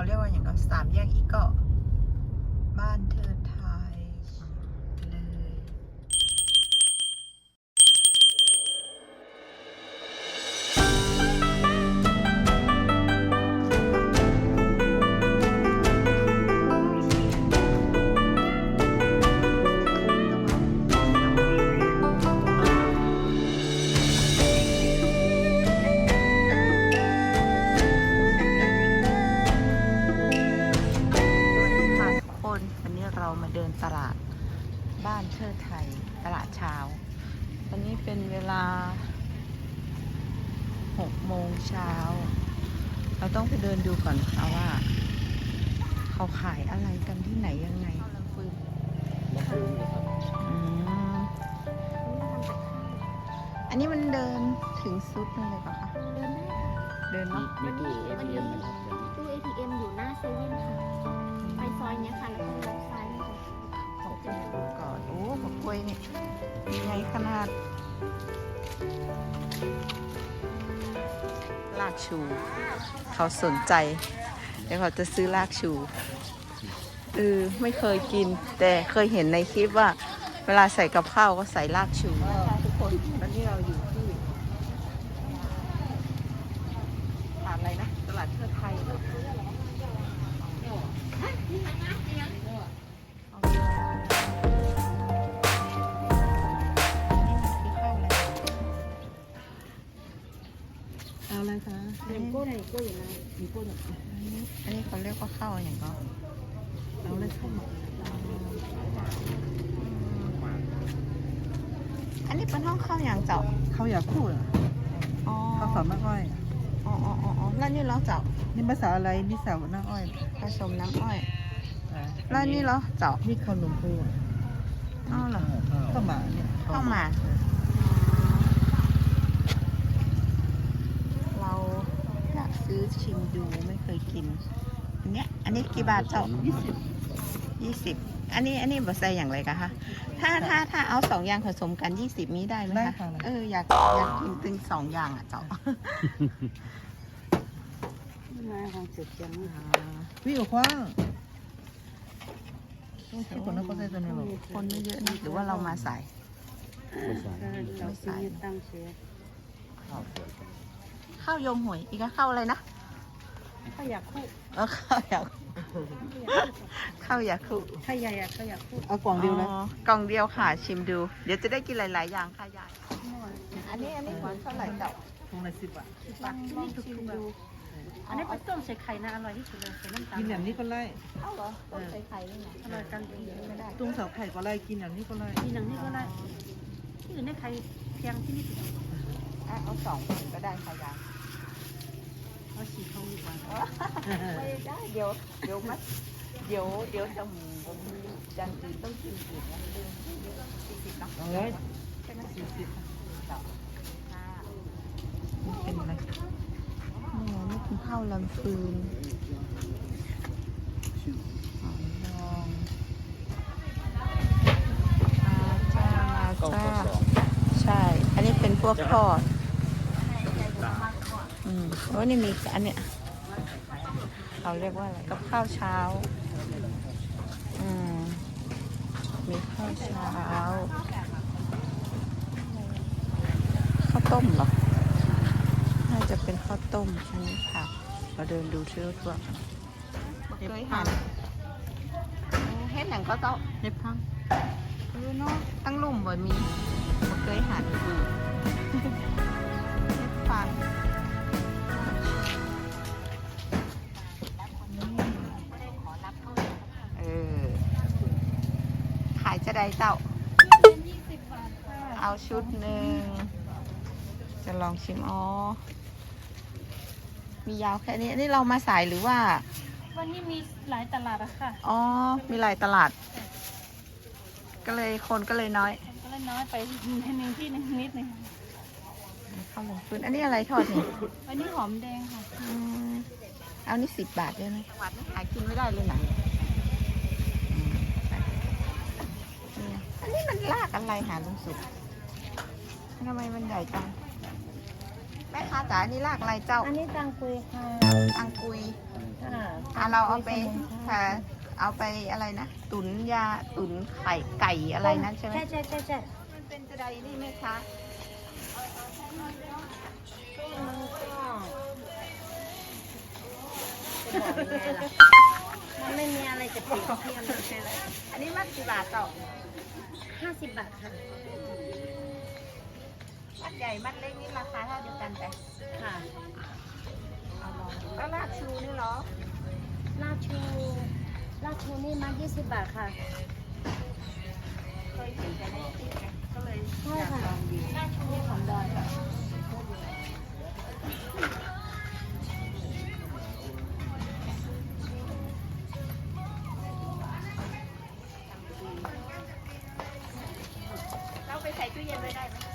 เขาเรียกว่าอย่างก็สามแยกอีกเกาะบ้านเทิด ตลาดเช้าวันนี้เป็นเวลา6โมงเช้า เราต้องไปเดินดูก่อนค่ะว่า เขาขายอะไรกันที่ไหนยังไงอืมอันนี้มันเดินถึงซุดนั่นเลยปะคะ เดินได้ค่ะเดินเนาะมันมีมันมีตู้ ATM อยู่หน้าเซเว่นค่ะ ไปซอยเนี้ยค่ะ แล้วก็ ขอบคุณก่อน โอ้ผักกล้วยนี่ใหญ่ขนาดลากชู เขาสนใจ เดี๋ยวเขาจะซื้อลากชูเออไม่เคยกิน แต่เคยเห็นในคลิปว่า เวลาใส่กับข้าวก็ใส่ลากชูทุกคนวันนี้เราอยู่ที่ตลาดอะไรนะ ตลาดเทือไทย เหรอเอาอะไรคะเลี้ยงก้นก็อยู่นะมีกุ้งอันนี้เขาเรียกว่าข้าวอย่างก็เราเลยข้าวหมกอันนี้เป็นห้องข้าวอย่างเจ้าข้าวอยากคู่เหรออ๋อข้าวสารน้ำอ้อยอ๋ออ๋ออ๋ออ๋อแล้วนี่เหราเจ้านี่ภาษาอะไรนี่สาวน้ำอ้อยผสมน้ำอ้อยอ่าแล้วนี่เหราเจ้านี่ข้าวหนมปูอะอ้าวเหรอข้าวหมาเนี่ยข้าวหมากเราอยาก ซื้อชิมดูไม่เคยกิน อันเนี้ยอันนี้กี่บาทเจ้ายี่สิบยี่สิบอันนี้อันนี้บอใส่อย่างไรกันคะถ้าถ้าถ้าเอาสองอย่างผสมกันยี่สิบนี้ได้ไหมได้คะค่ะ เอออยากอยากกินตึงสองอย่างอะเจ้ามาของเจ็ดจังวิ่งออกกว้างที่คนนั้นก็ใส่ตัวนี้หรอกคนไม่เยอะนะหรือว่าเรามาสายเราซื้อตั้งเชื้อข้าวย มหวยอีกอะข้าวอะไรนะข้าวอยากคู่เออข้าวอยากข้าวอยากคุข้าวใหญ่อะข้าวอยากคู่เอากล่องเดียวนะอ๋อกล่องเดียวค่ะ ชิมดู เดี๋ยวจะได้กินหลาย ๆ อย่างค่ะยายอันนี้อันนี้หวานเท่าไหร่เจ้ากล่องละสิบบาทปักลองชิมดูอันนี้เป็นต้มใส่ไข่นะอร่อยที่สุดเลยใส่น้ำตาลกินแบบนี้ก็ไล่เอ้าเหรอต้มใส่ไข่นี่ไงอร่อยกันเยอะไม่ได้ตุ้งเสาไข่ก็ไล่กินแบบนี้ก็ไล่ที่หนังนี่ก็ได้ที่อื่นได้ไข่เพียงที่นี่อะเอาสองคนก็ได้ค่ะยาย เอาสีทองดีกว่าไม่ได้เดี๋ยวเดี๋ยวมัดเดี๋ยวเดี๋ยวจะมูผมจันทร์อื่นต้องกินอีกนะลืมสี่สิบเนาะเอาเลยใช่ไหมสี่สิบต่อเป็นอะไรนี่นี่คือข้าวลำฟืนหอมดองมาจ้ามาจ้าใช่ อันนี้เป็นพวกทอด อืมโอ้นี่มีอันเนี้ยเขาเรียกว่าอะไรกับข้าวเช้า อืมมีข้าวเช้าข้าวต้มเหรอ น่าจะเป็นข้าวต้มอันนี้ค่ะเราเดินดูชื่อตัวเคยหันเฮ็ดหนังก็เต้าเห็ดพังเออเนาะตั้งลุ่มบ่มีบ่เคยหันดูเฮ็ดฟังายจะได้เต้า เอาชุดหนึ่ง จะลองชิมอ๋อ มียาวแค่นี้อันนี้เรามาสายหรือว่า วันนี้มีหลายตลาดอะค่ะ อ๋อ มีหลายตลาด ก็เลยคนก็เลยน้อยก็เลยน้อยไปนิดนึงที่นึงนิดนึงข้าวหมูฟืนอันนี้อะไรทอดนี่วันนี้หอมแดงค่ะอืมเอานี่สิบบาทได้ไหมวัดนี่หากินไม่ได้เลยนะอืมเนี่ย อันนี้มันลากอะไรหาลุงสุกทำไมมันใหญ่จัง แม่ค้าจ๋าอันนี้ลากอะไรเจ้าอันนี้ตังคุยค่ะอังกุยอะเราเอาไปค่ะ เอาไปอะไรนะ ตุนยา ตุนไข่ไก่อะไรนั่นใช่ไหม ใช่ใช่ใช่ใช่มันเป็นจะไดนี่ไหมคะมันก็จะบอกยังไงล่ะ มันไม่มีอะไรจะเปรียบเทียบเลยใช่ไหมอันนี้มัดกี่บาทต่อห้าสิบบาทค่ะ มัดใหญ่มัดเล็กนี่ราคาเท่าเดียวกันแต่ค่ะเอาลองแล้วลากชูนี่เหรอลาดชูลาดชูนี่มา20บาทค่ะ เคยเห็นแต่ในคลิปไงก็เลยใช่อยากค่ะลองดูลาดชูนี่ของดอยค่ะ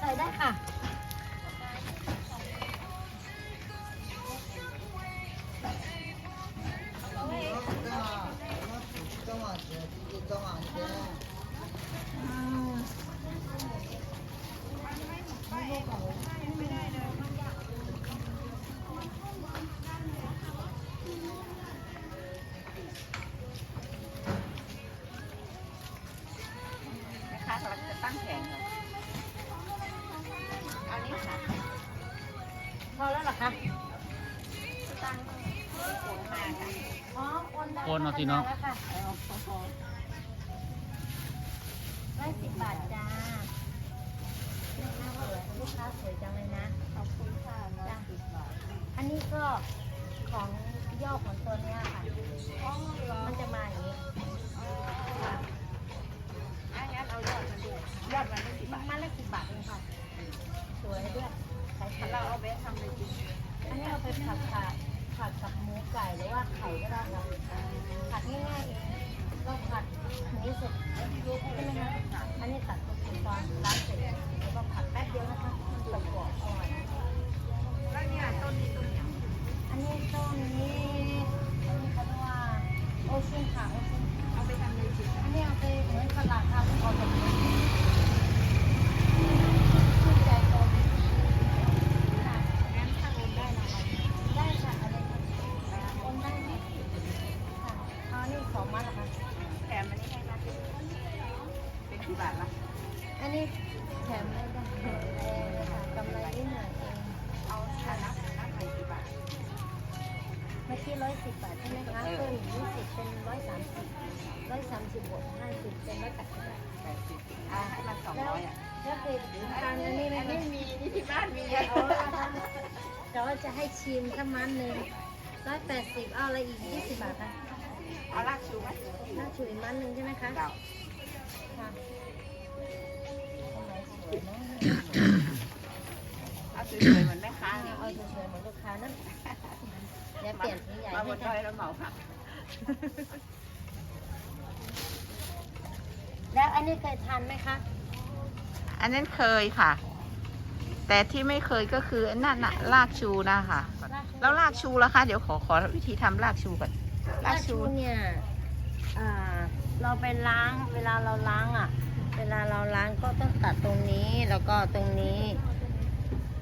ไว้ได้ไหมใส่ได้ค่ะ อนได้โอน อะแล้วเคยทานอันนี้ไหมอันคะนี้มีนี่ที่บ้านมีเยอะเอาละค่ะแต่ว่าจะให้ชิมถ้ามันหนึ่งร้อยแปดสิบเอาอะไรอีกยี่สิบบาทคะเอาลากชูไหมน่าฉุยมันหนึ่งใช่ไหมคะเก่าค่ะเอาสวยๆเหมือนแม่ค้าเนี่ยเอาสวยๆเหมือนลูกค้านะเดี๋ยวเปลี่ยนสีใหญ่มาบให้นดค่ะอยแล้วเหมาค่ะแล้วอันนี้เคยทานไหมคะ อันนั้นเคยค่ะ แต่ที่ไม่เคยก็คืออันนั่นน่ะลากชูนะคะแล้วลากชูล่ะคะ เดี๋ยวขอขอวิธีทำลากชูก่อนลาลากกชูชูเนี่ยอ่าเราไปล้างเวลาเราล้างอะ เวลาเราล้างก็ต้องตัดตรงนี้แล้วก็ตรงนี้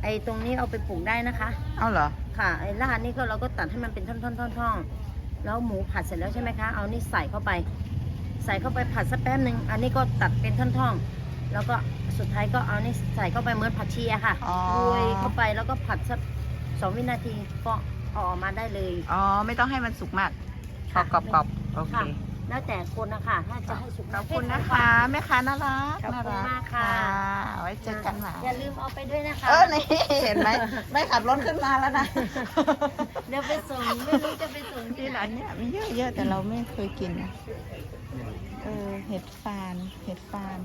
ไอ้ตรงนี้เอาไปปลูกได้นะคะ เอาเหรอ ค่ะไอ้ลาดนี่ก็เราก็ตัดให้มันเป็นท่อนๆๆๆแล้วหมูผัดเสร็จแล้วใช่ไหมคะ เอานี่ใส่เข้าไป ใส่เข้าไปผัดสักแป๊บหนึ่งอันนี้ก็ตัดเป็นท่อนๆ แล้วก็สุดท้ายก็เอานี่ใส่เข้าไปเหมือนผัดชีอะค่ะอ๋อ โรยเข้าไปแล้วก็ผัดสักสองวินาทีก็เอาออกมาได้เลย อ๋อ ไม่ต้องให้มันสุกมากพอค่ะกรอบๆโอเค ค่ะ แล้วแต่คนนะคะถ้าจะให้สุกขอบคุณนะคะ แม่ค้าน่ารักขอบคุณน่รัมากค่ะไว้เจอกันใหม่อย่าลืมเอาไปด้วยนะคะ เออนี่เห็นไหมไม่ขับรถขึ้นมาแล้วนะเดี๋ยวไปส่งไม่รู้จะไปส่งที่ที่ไหนร้านเนี้ยมีเยอะๆแต่เราไม่เคยกินนะเออเห็ดฟานเห็ดฟาน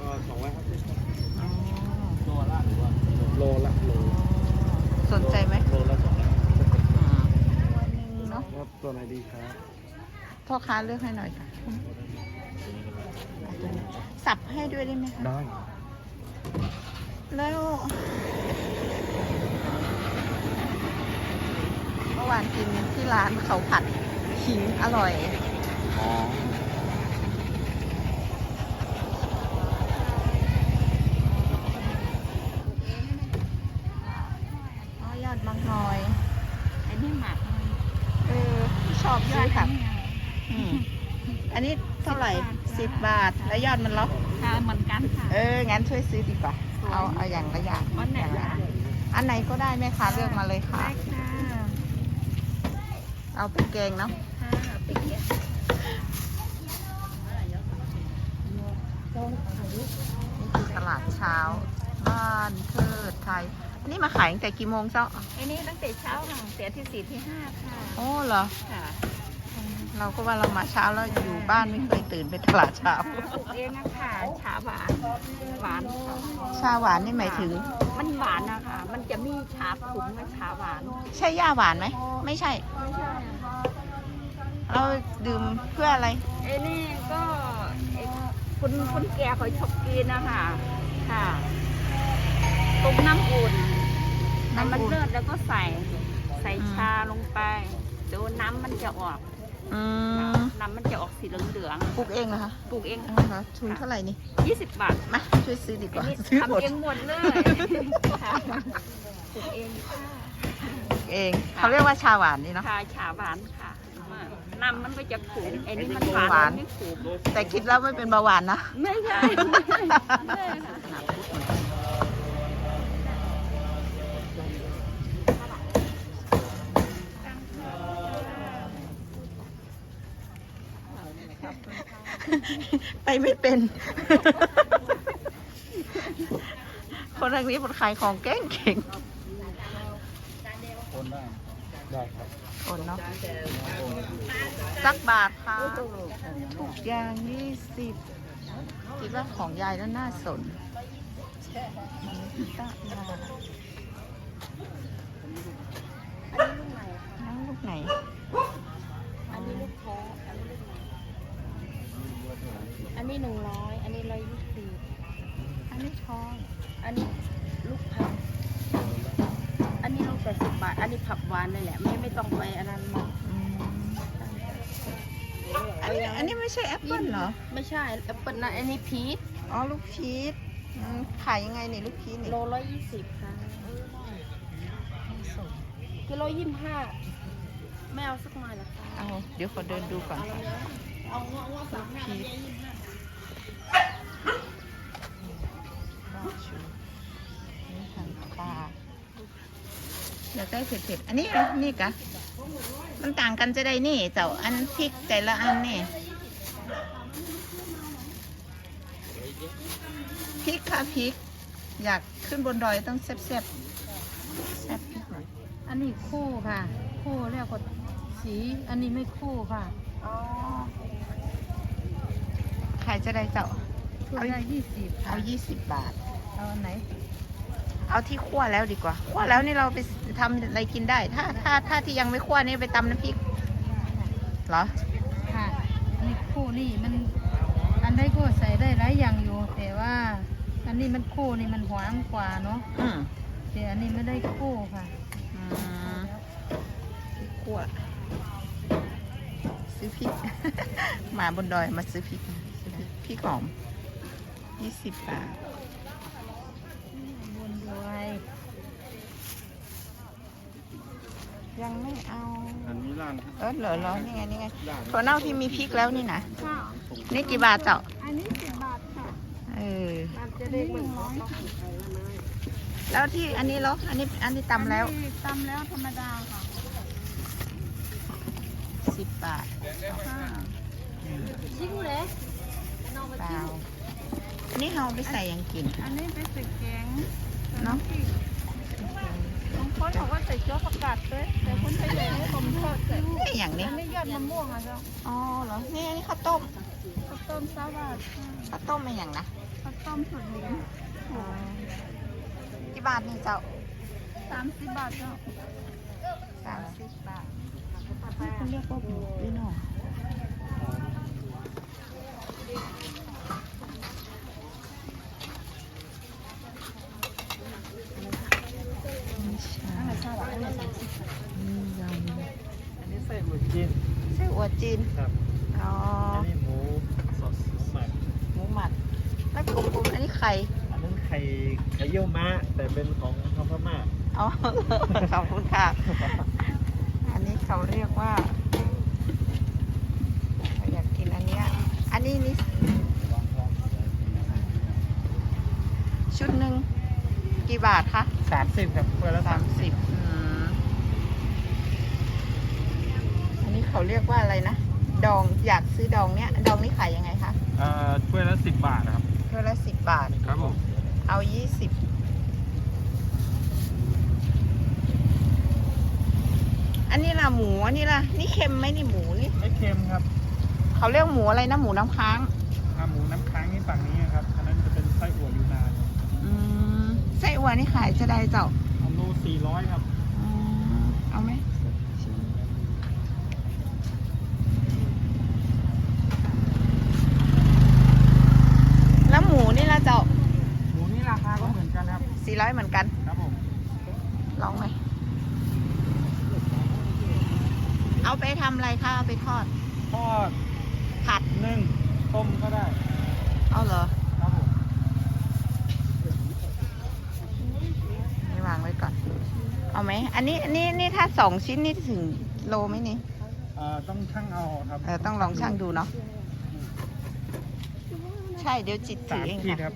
ก็สองร้อยห้าสิบอ๋อโลละหรือว่าโลละโล สนใจไหมโลละสองร้อยวันหนึงเนาะครับตัวไหนดีครับพ่อค้าเลือกให้หน่อยค่ะ สับให้ด้วยได้ไหมคะ ได้ แล้วเมื่อวานกินที่ร้านเขาผัดขิงอร่อย อ๋อ แล้วยอดมันล็อกค่ะเหมือนกันค่ะ เออ งั้นช่วยซื้อดีกว่าเอาเอาอย่างละอย่างอันไหนอย่างละล่ะอันอันไหนก็ได้แม่ค้าเลือกมาเลยค่ะ ได้ค่ะเอาเป็นแกงเนาะ ค่ะไปเก็บนี่คือตลาดเช้า บ้านเทิดไทยอันนี้มาขายตั้งแต่กี่โมงเจ้าไอ้นี่ตั้งแต่เช้าค่ะเสียที่สี่ที่ห้าค่ะ โอ้เหรอ ค่ะ เราก็ว่าเรามาเช้าแล้วอยู่บ้านไม่เคยตื่นไปตลาดเช้าปลูกเองนะคะชาหวานหวานค่ะชาหวานนี่หมายถึง มันหวานนะคะมันจะมีชาขุ่นกับชาหวาน ใช่ย่าหวานไหมไม่ใช่ ไม่ใช่เราดื่มเพื่ออะไรไอ้นี่ก็ไอ้คุณคุณแก่เขาชอบกินนะคะค่ะต้มน้ำอุ่นน้ำมันน้ำอุ่นเลือดแล้วก็ใส่ใส่อืมชาลงไปเดี๋ยวน้ำมันจะออก อืค่ะมน้ำมันจะออกสีเหลืองปลูกเองเหรอคะๆปลูกเองเอาเหรอทุนเท่าไหร่นี่ยี่สิบบาทมาช่วยซื้อดีกอันว่านี้ซื้อหมทำดเองหมดเลยค่ะปลูกเองค่ะเองเขาเรียกว่าชาหวานนี่เนาะ ชาชาหวานค่ะน้ำมันก็จะขมไอ้นี่มันหวานหวาน ไม่ขมแต่คิดแล้วไม่เป็นเบาหวานนะ ไม่ใช่ไม่ใช่ไม่ใช่ค่ะไป ไม่เป็น คนทางนี้คนขายของเก่งเก่งโอนได้ ได้ครับๆคนเนาะโอนสักบาทค่ะทุกอย่างยี่สิบคิดว่าของยายแล้วน่าสนตะลาน้องลูกไหนอันนี้ลูกท้ออันนี้ลูกไหน อันนี้หนึ่งร้อยอันนี้ร้อยยี่สิบอันนี้ทอง อันนี้ลูกพับอันนี้ลูกแปดสิบบาท อันนี้ผับหวานเลยแหละ ไม่ไม่ต้องไปอันนั้นมากอืมอันนี้อันนี้ไม่ใช่แอปเปิลเหรอ ไม่ใช่แอปเปิลนะอันนี้พีชอ๋อลูกพีชอืมขายยังไงนี่ลูกพีชนี่โลร้อยยี่สิบค่ะกิโลยี่สิบห้าไม่เอาสักหน่อยละคะเอาเดี๋ยวขอเดินดูก่อนเอาแล้วเอาเงาะเงาะสามพี ชนี่ทางปลาอยากได้เผ็ดๆ อันนี้เหรอนี่กะ มันต่างกันจะได้นี่ เจ้าอันพริกแต่ละอันนี่พริกค่ะพริก อยากขึ้นบนดอยต้องแซ่บๆแซ่บพริกหน่อยอันนี้คู่ค่ะ คู่เรียกว่าสี อันนี้ไม่คู่ค่ะอ๋อขายจะได้เจ้าคู่เอาได้ยี่สิบเอายี่สิบบาท เอาอันไหน เอาที่คั่วแล้วดีกว่า คั่วแล้วนี่เราไปทำอะไรกินได้ ถ้าถ้าถ้าที่ยังไม่คั่วนี่ไปตำน้ำพริกเหรอค่ะนี่คู่นี่มันอันใดก็ใส่ได้หลายอย่างอยู่ แต่ว่าอันนี้มันคู่นี่มันหวานกว่าเนาะอืมแต่อันนี้ไม่ได้คู่ค่ะอืมพริกคั่วซื้อพริก มาบนดอยมาซื้อพริกซื้อพริกพริกหอมยี่สิบบาท บนด้วย ยังไม่เอา อันนี้ร้านเออเหรอเหรอนี่ไงนี่ไงร้านถั่วเน่าที่มีพริกแล้วนี่นะค่ะนี่กี่บาทเจ้าอันนี้สิบบาทค่ะเออมันจะได้เหมือนร้อยแล้วที่อันนี้เหรออันนี้อันนี้ตำแล้วตำแล้วธรรมดาค่ะสิบบาทชิ้นเลยเปล่าอันนี้เราไปใส่หยังกิน อันนี้เป็นใส่แกงเนาะบาง คนบอกว่าใส่เจ้าผักกาดด้วยแต่คนไทยเลยให้ผมทอดใส่นี่อย่างนี้อันนี้ยอดมะม่วงอะเจ้าอ๋อเหรอนี่อันนี้ข้าวต้มข้าวต้มซาบาดข้าวต้มเป็นอย่างนะข้าวต้มสุดหลินอ๋อกี่บาทนี่เจ้าสามสิบบาทเจ้าสามสิบบาทเขาเรียกว่าบุกด้วยเนาะไม่ใช่นี่ย อันนี้ใส่หมูจีนำไส้อั่วจีน ครับอ๋อ อันนี้หมูซอสหมักหมูหมักแล้วกลมๆอันนี้ไข่ อันนั้นไข่ไข่เยี่ยวม้าแต่เป็นของทางพม่าอ๋อ ขอบคุณค่ะ อันนี้เขาเรียกว่าเราอยากกินอันเนี้ย อันนี้นี่ชุดหนึ่งกี่บาทคะ สามสิบครับเพื่อละสามสิบอันนี้ เขาเรียกว่าอะไรนะ ดองอยากซื้อดองเนี้ยดองนี่ขายยังไงคะเอ่อถ้วยละสิบบาทครับถ้วยละสิบบาท ครับผมเอายี่สิบอันนี้ล่ะหมูอันนี้ล่ะนี่เค็มไหมนี่หมูนี่ไม่เค็มครับเขาเรียกหมูอะไรนะหมูน้ำค้างอ่าหมูน้ำค้างนี่ฝั่งนี้ครับอันนั้นจะเป็นไส้อั่วยูนานอืมไส้อั่วนี่ขายจะได้เจ้าเอาโลสี่ร้อยครับอืมเอาไหมแล้วหมูนี่ล่ะเจ้า หมูนี่ราคาก็เหมือนกันค รับสี่ร้อยเหมือนกัน ครับผม ลองไหม เอาไปทำอะไรคะ เอาไปทอด ทอดผัด นึ่งต้มก็ได้ เอาเหรอ ครับผม นี่วางไว้ก่อน เอาไหม อันนี้อันนี้นี่ถ้าสองชิ้นนี่ถึงโลไหมนี่ เอ่อ ต้องชั่งเอาครับเออต้องลองช่างดูเนาะ ใช่เดี๋ยวจิตถืสาอมเองขีดค่ะครับ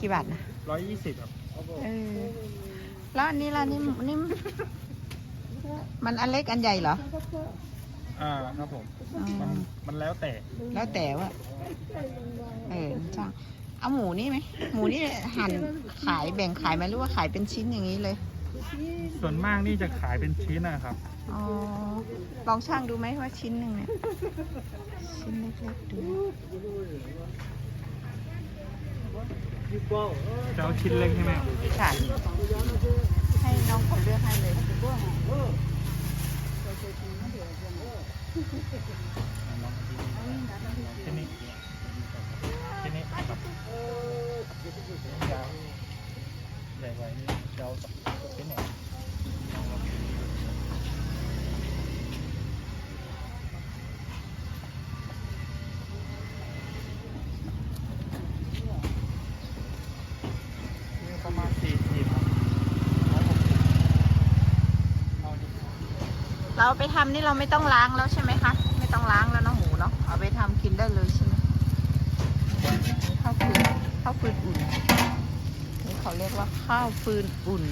กี่บาทนะ ร้อยยี่สิบครับ เออแล้วอันนี้ล่ะนี่นี่มันอันเล็กอันใหญ่เหรอ อ่าครับผมอืมันมมันแล้วแต่ แล้วแต่ว่าเออช่างเอาหมูนี่ไหมหมูนี่หั่นขายแบ่งขายไหมหรือว่าขายเป็นชิ้นอย่างนี้เลย ส่วนมากนี่จะขายเป็นชิ้นนะครับอ๋อลองช่างดูไหมว่าชิ้นหนึ่งเนี่ยชิ้นเล็กๆดู จะเอาชิ้นเล็กใช่ไหมค่ะให้น้องผมเลือกให้เลยชิ้นนี้ชิ้นนี้ครับยาวใหญ่ไว้นี่จะเอาชิ้นไหน เราเอาไปทำนี่เราไม่ต้องล้างแล้วใช่ไหมคะ ไม่ต้องล้างแล้วเนาะหมูเนาะเอาไปทำกินได้เลยใช่ไหมข้าวฟืนข้าวฟืนอุ่นนี่เขาเรียกว่าข้าวฟืนอุ่น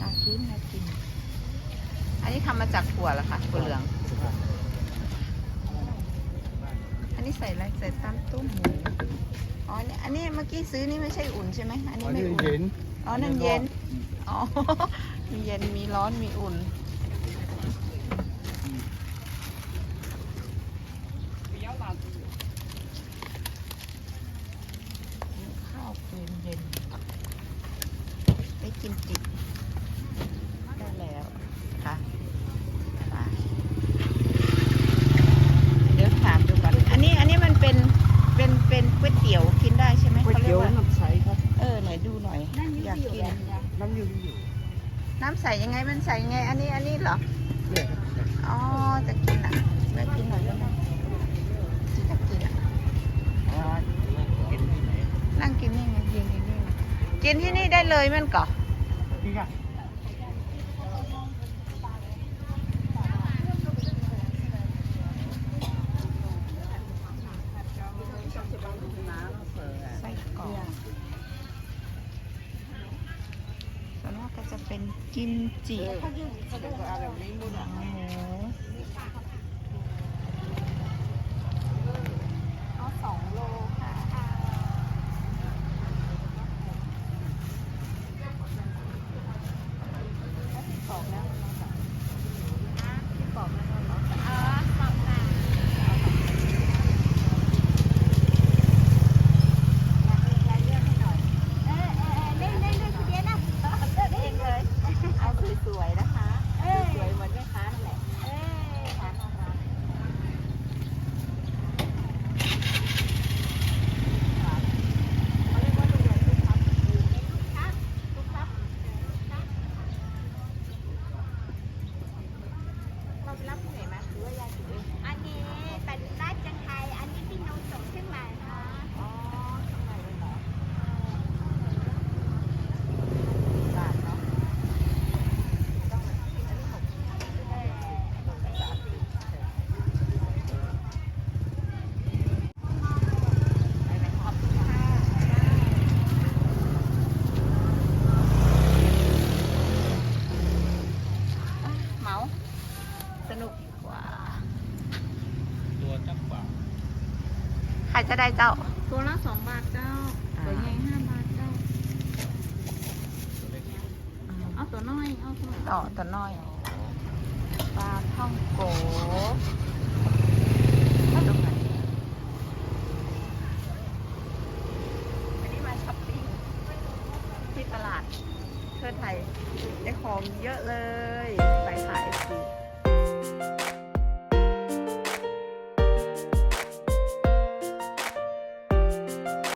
น่ากินน่ากิน อันนี้ทำมาจากถั่วเหรอคะถั่วเหลือง อันนี้ใส่อะไรใส่ตั้มตุ้มหมู อ๋อเนี่ยอันนี้เมื่อกี้ซื้อนี่ไม่ใช่อุ่นใช่ไหมอันนี้ไม่อุ่น เย็น อ๋อ นั่นเย็น อ๋อ มีเย็น มีร้อน มีอุ่น ข้าวฟืนเย็นได้กินจิบได้แล้วค่ะไปเดี๋ยวถามดูก่อน อันนี้ อันนี้มันเป็น เป็น เป็นก๋วยเตี๋ยวกินได้ใช่ไหม ก๋วย เขาเรี เตี๋ ย ยว กว่า น้ำใสครับ เออ ไหนดูหน่อย อยากกิน น้ำอยู่นี่อยู่ น้ำใส ยังไงมันใสยังไง อันนี้อันนี้เหรอเนี่ยอ๋อจะกินอะจะกินหน่อยได้ไหมจะกินอะอ่ากินที่ไหนนั่งกินนี่ไงกินที่นี่ไงกินที่นี่ได้เลยมันก่อพี่ค่ะ ไส้กรอกส่วนมากก็ จะเป็นกิมจิหมู นุกกว่า ตัวจักบาใครจะได้เจ้า ตัวละสองบาทเจ้า ตัวใหญ่ห้าบาทเจ้า เอาตัวน้อย เอาตัวต่อตัวน้อยปลาท่องโก